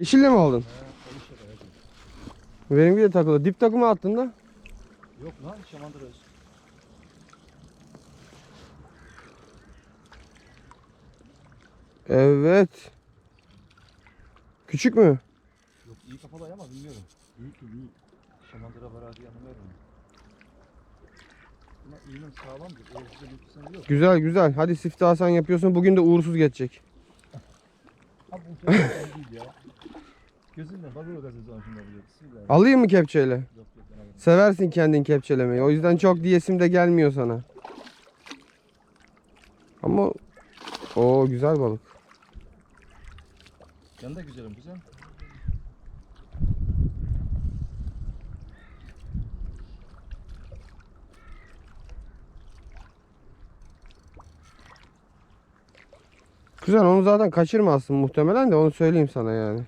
Yeşille mi aldın? Benimki de takılı. Dip takımı attın da. Yok lan şamandıra öz. Evet. Küçük mü? Yok iyi kafalı ama bilmiyorum. Büyük mü büyük. Şamandıra var abi yanılmıyorum. Ama iğnem sağlamdır. Eğer bir sen yok. Güzel güzel. Hadi siftahı sen yapıyorsun. Bugün de uğursuz geçecek. Abi bu güzel değil ya. Bakıyor o gazetesi şunda buluyor. Bismillah. Alayım mı kepçeyle? Ben. Seversin kendin kepçelemeyi. O yüzden çok diyesim de gelmiyor sana. Ama o güzel balık. Yanı da güzelim güzel. Güzel onu zaten kaçırmazsın muhtemelen de onu söyleyeyim sana yani.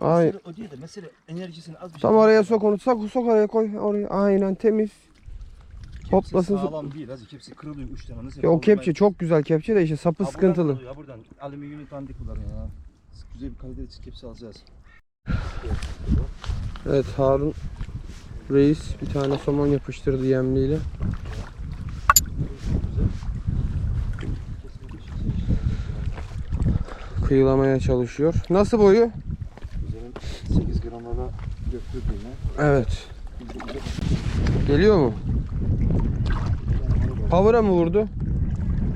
Ay Mesele o değil de mesele enerjisini az bir tam şey- oraya sok onu sok, sok oraya koy oraya aynen temiz. Kepsi hoplasın, Sağlam değil az kepsi kırılıyor üç tane. Nasıl Ya o yapalım kepçe ben- çok güzel kepçe de işte sapı Ha, buradan sıkıntılı. kırılıyor, Ya buradan alüminyum dandik kullanıyor ya. Güzel bir kaliteli kepsi alacağız. Evet Harun Reis bir tane somon yapıştırdı yemliyle. Kıyılamaya çalışıyor. Nasıl boyu? Güzelin 8 gramlara götürdüğüne. Evet. Geliyor mu? Power'a mı vurdu?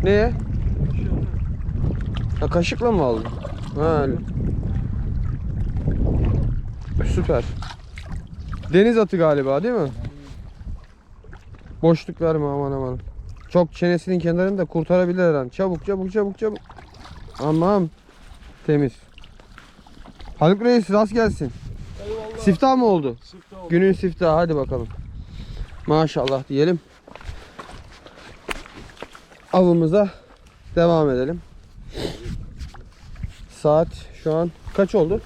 Neye? Ha, kaşıkla mı aldın? Ha. Süper. Deniz atı galiba değil mi? Boşluk verme aman aman. Çok çenesinin kenarını da kurtarabilir her an. Çabuk çabuk çabuk çabuk. Aman. Temiz. Haluk Reis rast gelsin. Siftah mı oldu? Günün siftahı hadi bakalım. Maşallah diyelim. Avımıza devam edelim. Saat şu an kaç oldu?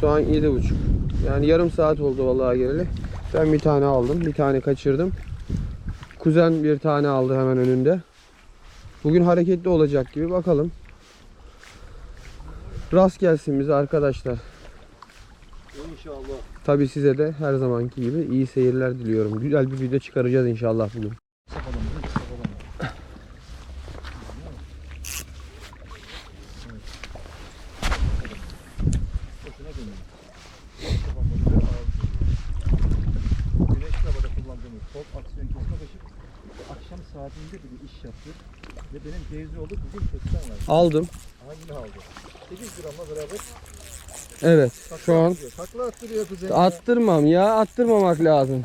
Şu an yedi buçuk. Yani yarım saat oldu vallahi geleli. Ben bir tane aldım. Bir tane kaçırdım. Kuzen bir tane aldı hemen önünde. Bugün hareketli olacak gibi bakalım. Rast gelsin bize arkadaşlar. İnşallah. Tabi size de her zamanki gibi iyi seyirler diliyorum. Güzel bir video çıkaracağız inşallah bugün. Aldım. Hangini aldı? 8 gramla beraber Evet takla şu an attırıyor. Takla attırıyor kuzen. ya. attırmam ya attırmamak lazım.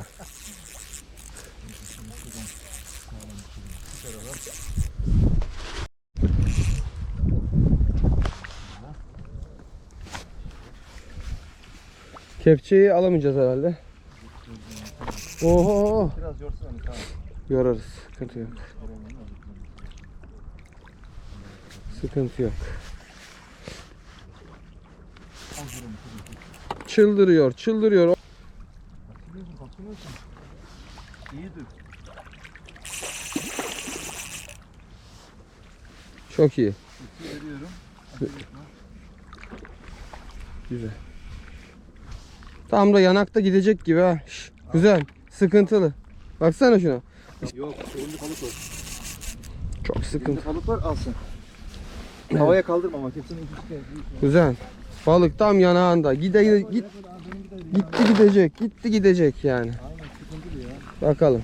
Kepçeyi alamayacağız herhalde. Oho Biraz yorsun onu tamam. yorarız. Sıkıntı yok. Sıkıntı yok. Çıldırıyor, çıldırıyor. Çok iyi. Güzel. Tam da yanakta gidecek gibi ha. Şş, güzel. Sıkıntılı. Baksana şuna. Yok, önlü balık var. Çok sıkıntı. balık var, al sen. Havaya kaldırma ama hepsinin üstüne. Güzel. Balık tam yanağında. Gide, git, gitti gidecek. Gitti gidecek yani. Bakalım.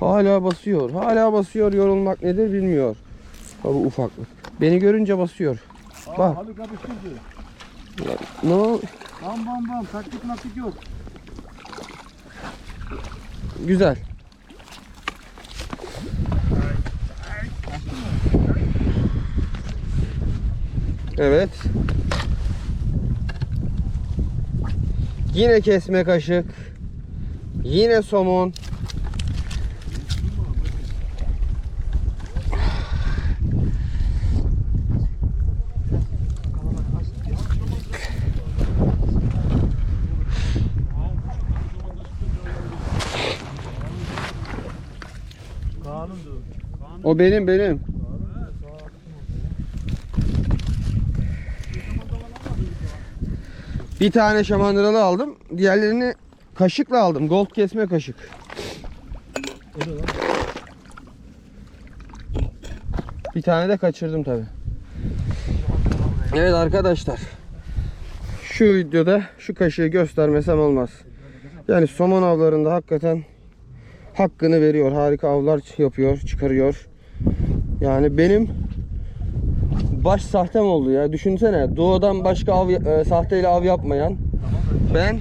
Hala basıyor. Hala basıyor. Yorulmak nedir bilmiyor. Baba ufaklık. Beni görünce basıyor. Aa, Bak. Abi şurada. Ne o- Bam bam bam, taktik maktik yok. Güzel. Evet. Yine kesme kaşık. Yine somon. O benim benim. Bir tane şamandıralı aldım. Diğerlerini kaşıkla aldım. Gold kesme kaşık. Bir tane de kaçırdım tabi. Evet arkadaşlar. Şu videoda şu kaşığı göstermesem olmaz. Yani somon avlarında hakikaten hakkını veriyor. Harika avlar yapıyor, çıkarıyor. Yani benim baş sahtem oldu ya. Düşünsene doğudan başka av, e, sahteyle av yapmayan ben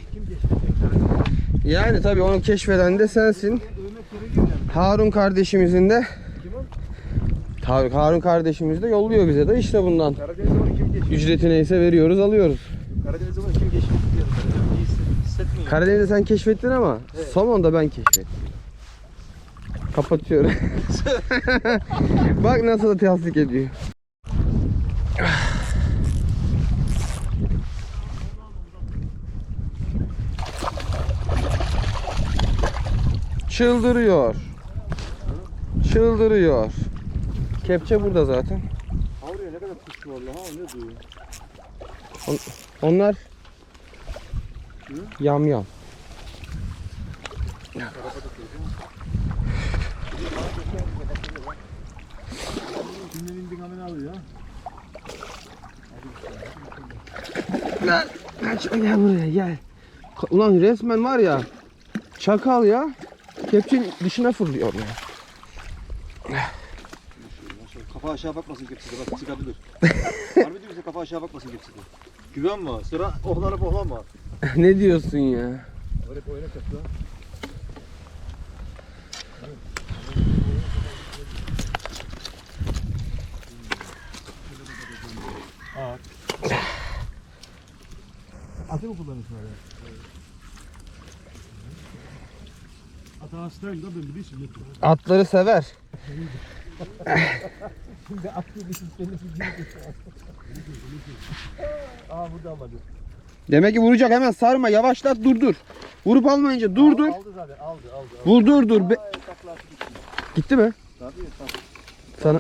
yani tabii onu keşfeden de sensin. Harun kardeşimizin de? Har- Harun kardeşimiz de yolluyor bize de işte bundan. Ücreti neyse veriyoruz alıyoruz. Karadeniz'e kim geçti? diyorum. Sen keşfettin ama Evet. somon ben keşfettim. Kapatıyorum. Bak nasıl da tasdik ediyor. Çıldırıyor. Çıldırıyor. Kepçe burada zaten. Avruya ne kadar kuş var lan ha ne diyor? Onlar Hı? yam yam. Kimden Lan kaçma gel buraya gel. Ulan resmen var ya çakal ya. Kepçenin dışına fırlıyor ya. Kafa aşağı bakmasın kimse bak çıkabilir. Harbi diyorsa kafa aşağı bakmasın kimse Güvenme. Sıra ohlanıp ohlanma. ne diyorsun ya? Öyle oyuna kapı. Atı mı kullanıyorsun öyle? Ata hastayım da ben biliyorsun. Atları sever. Şimdi at gibi seni Aa burada almadı. Demek ki vuracak hemen sarma yavaşlat durdur. Vurup almayınca durdur. Aldı zaten aldı aldı. aldı. Vur dur dur. Be- gitti. Mi? Tabii tak. Sana.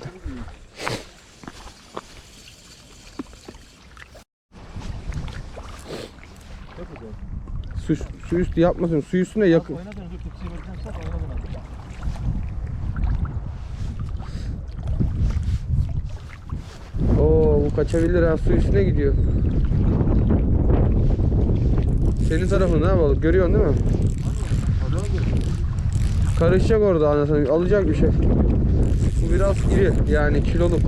Su, su üstü yapmasın. Su üstüne yakın. Oo bu kaçabilir ha su üstüne gidiyor. Senin tarafın ha balık görüyorsun değil mi? Karışacak orada anasını alacak bir şey. Bu biraz iri yani kiloluk.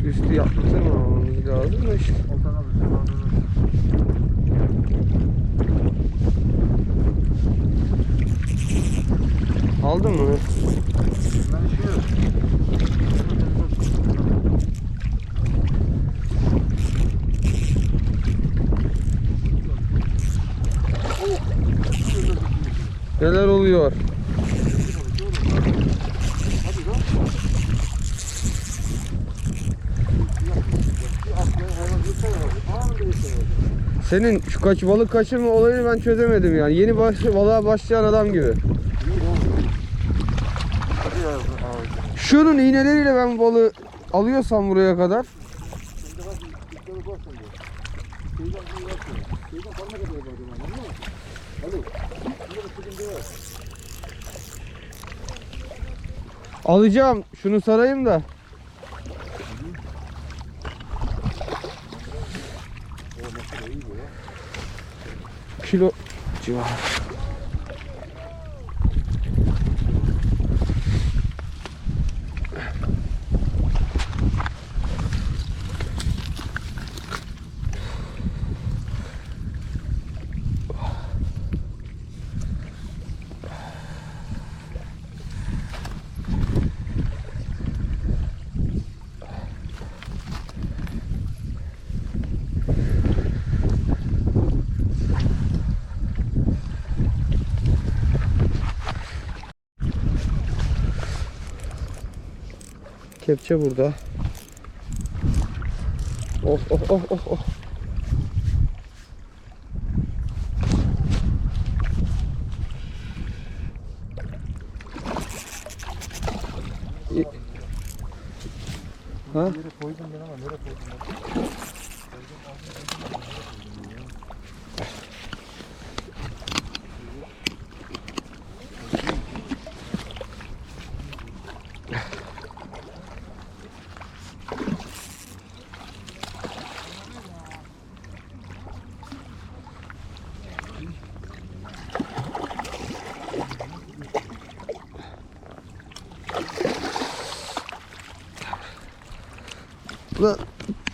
Su üstü yaptırmamamız lazım da işte. Oltan alır. Aldın mı? Ben üşüyorum. Neler oluyor? Hadi lan. Bir atla hayvan yırtar ya. Anında yırtar ya. Senin şu kaç balık kaçırma olayını ben çözemedim yani. Yeni baş, balığa başlayan adam gibi. Şunun iğneleriyle ben balığı alıyorsam buraya kadar. Sen de bak, dikleri bak sen de. Şeyden bunu yapma. Şeyden parmak kadar var diyorum, anladın mı? Alo. Bunda da sıkıntı yok. Alacağım. Şunu sarayım da. O mesela iyi bu ya. Kilo civarı. Kepçe burada. Oh oh oh oh oh. Ha? Bir yere koydum ben ama nereye koydum Ulan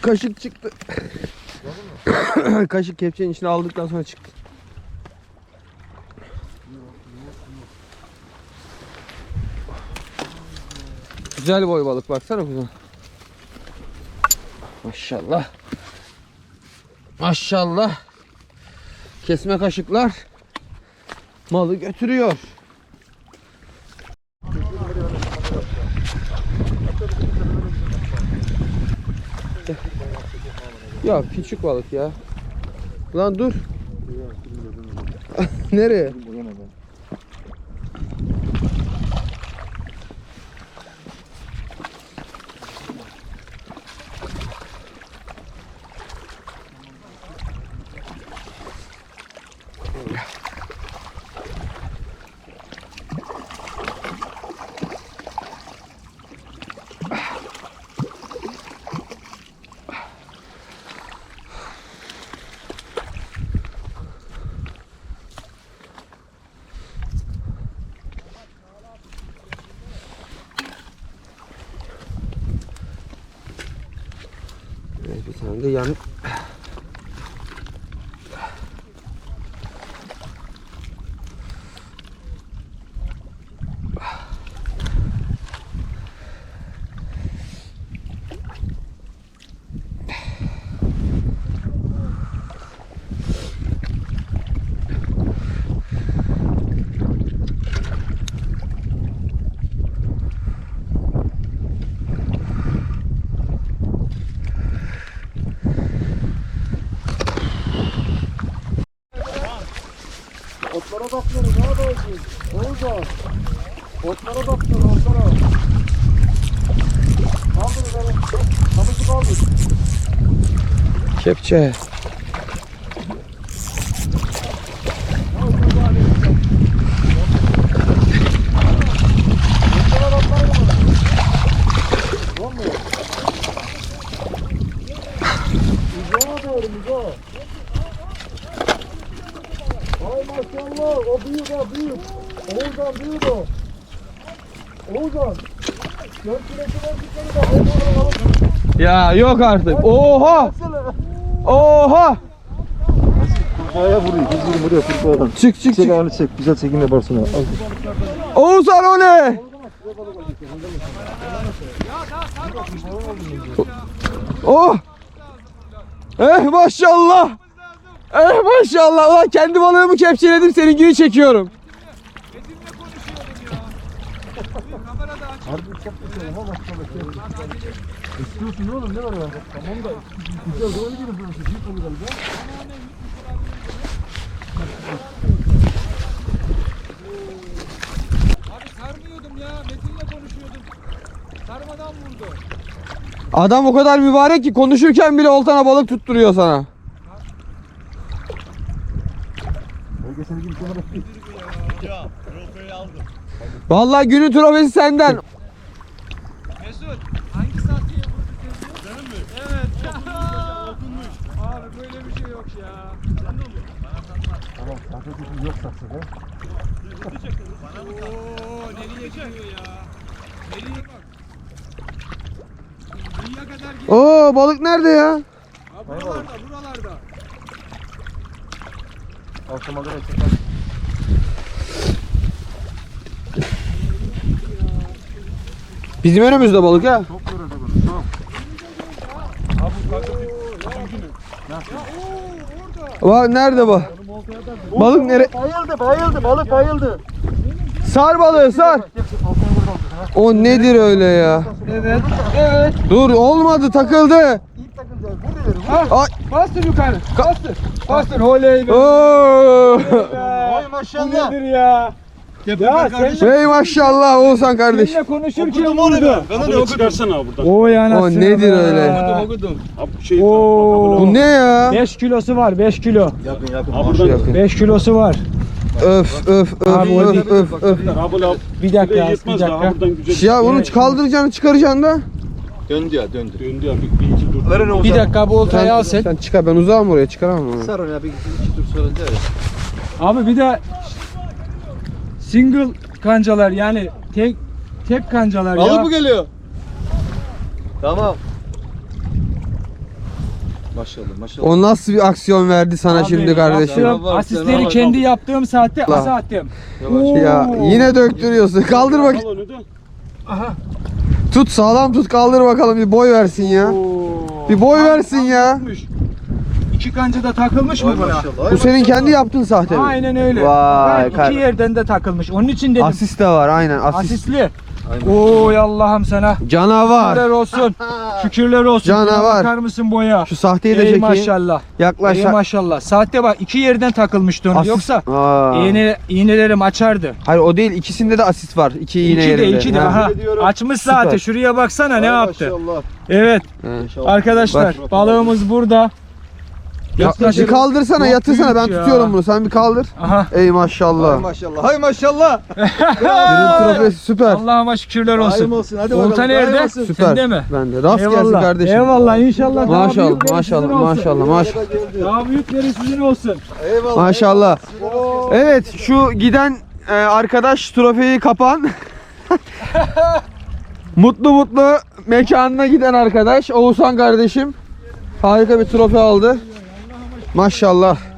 kaşık çıktı. kaşık kepçenin içine aldıktan sonra çıktı. Güzel boy balık baksana kuzum. Maşallah. Maşallah. Kesme kaşıklar malı götürüyor. Ya küçük balık ya. Lan dur. Nereye? Bu yana ben. Evet, bir Oğuzhan. Otlara bakıyorum otlara. Kaldır beni. Kapısı kaldır. Kepçe. Otlara bakmayın mı? Olmuyor. Uzağa doğru uzağa. Ay maşallah o büyük o büyük. Oğuzhan büyük o. Oğuzhan. Dört kilesi var bir tane de. Ben onu alalım. Ya yok artık. Oha! Oha! Kurbağaya vuruyor. Biz vuruyor kurbağadan. Çık çık Çek çık. ayağını çek. Güzel çekim yaparsın. Al. Oğuzhan o ne? Oh! Eh maşallah. Eh maşallah. Ulan kendi balığımı kepçeledim senin gibi çekiyorum. Harbi çok güzel ama maşallah. İstiyorsun oğlum ne var ya? Tamam da güzel doğru gidiyor burası. Büyük olur galiba. Abi sarmıyordum ya. Metin'le konuşuyordum. Sarmadan vurdu. Adam o kadar mübarek ki konuşurken bile oltana balık tutturuyor sana. Vallahi günün trofesi senden. Mesut hangi sahteye vurdu kendini? Benim mi? Evet. Abi böyle bir şey yok ya. Tamam sakın tutun yok saksı be. Oo nereye gidiyor ya? Nereye bak. Kıyıya kadar. Oo balık nerede ya? Ha, buralarda buralarda. Altımalara çeker. Bizim önümüzde balık ha. Çok yoruldu bunu. Çok. Bak nerede bu? Balık nere? Bayıldı bayıldı balık bayıldı. Sar balığı sar. O nedir öyle ya? Evet. Evet. Dur olmadı takıldı. İlk takıldı. Burada verin. Ay. Bastır yukarı. Bastır. Bastır. Oley be. Oo. Vay Bu maşallah. nedir ya? Ya seninle, Hey maşallah Oğuzhan kardeş. seninle konuşurken Okudum onu vurdu. ben. Ben onu çıkarsana buradan. Oy anasını O nedir öyle? Abi şey Oo. Bu ne ya? 5 kilosu var 5 kilo. Yakın yakın. Abi buradan Yakın. 5 kilosu var. Öf öf öf Abi o öf öf öf. Bir dakika, bir dakika. Ya bunu kaldıracaksın çıkaracaksın da. Döndü ya döndü. Döndü ya bir, bir iki dur. Verin Oğuzhan. Bir dakika bu oltayı al sen. sen çıkar ben uzağım oraya çıkaramam onu. Sar onu ya bir iki tur sarınca ya. Abi bir de single kancalar yani tek tek kancalar ya. Balık mı geliyor? Tamam. Maşallah maşallah. O nasıl bir aksiyon verdi sana Abi, şimdi kardeşim? yaptığım Bak, asistleri kendi yaptığım saatte La. asa attım. Ya yine döktürüyorsun. Kaldır bak. Al onu da. Tut sağlam tut kaldır bakalım bir boy versin ya. Bir boy versin ya. İki kanca da takılmış mı buna? maşallah. Bu senin kendi yaptığın sahte mi? Aynen öyle. Vay, kar- iki yerden de takılmış. Onun için dedim. Asist de var aynen asist. Asistli. Oy Allah'ım sana. Canavar. Şükürler olsun. Şükürler olsun. Canavar. Bakar mısın boya? Şu sahteyi de Ey çekeyim. maşallah. Yaklaş. Ey maşallah. Saatte bak iki yerden takılmıştı onu. Asist- Yoksa Aa. iğne, iğnelerim açardı. Hayır o değil ikisinde de asist var. İki iğne iki de yerinde. iki de. Ha. Aha. ediyorum. Açmış Süper. saati. Şuraya baksana ne yaptı. Maşallah. Evet. Ha. Arkadaşlar Bak. balığımız burada. Ya, Yaklaşık- bir kaldırsana yatırsana ben tutuyorum bunu sen bir kaldır. Aha. Ey maşallah. Hay maşallah. Hay maşallah. Birin trofesi süper. Allah'ıma şükürler olsun. olsun. Hadi bakalım. Olta nerede? olsun. Süper. Sende mi? Bende. Rast gelsin kardeşim. Eyvallah inşallah. daha Maşallah büyükleri maşallah sizin olsun. maşallah maşallah. Daha büyükleri sizin olsun. Eyvallah. Maşallah. Evet şu giden e, arkadaş trofeyi kapan. mutlu mutlu mekanına giden arkadaş Oğuzhan kardeşim harika bir trofe aldı. Maşallah.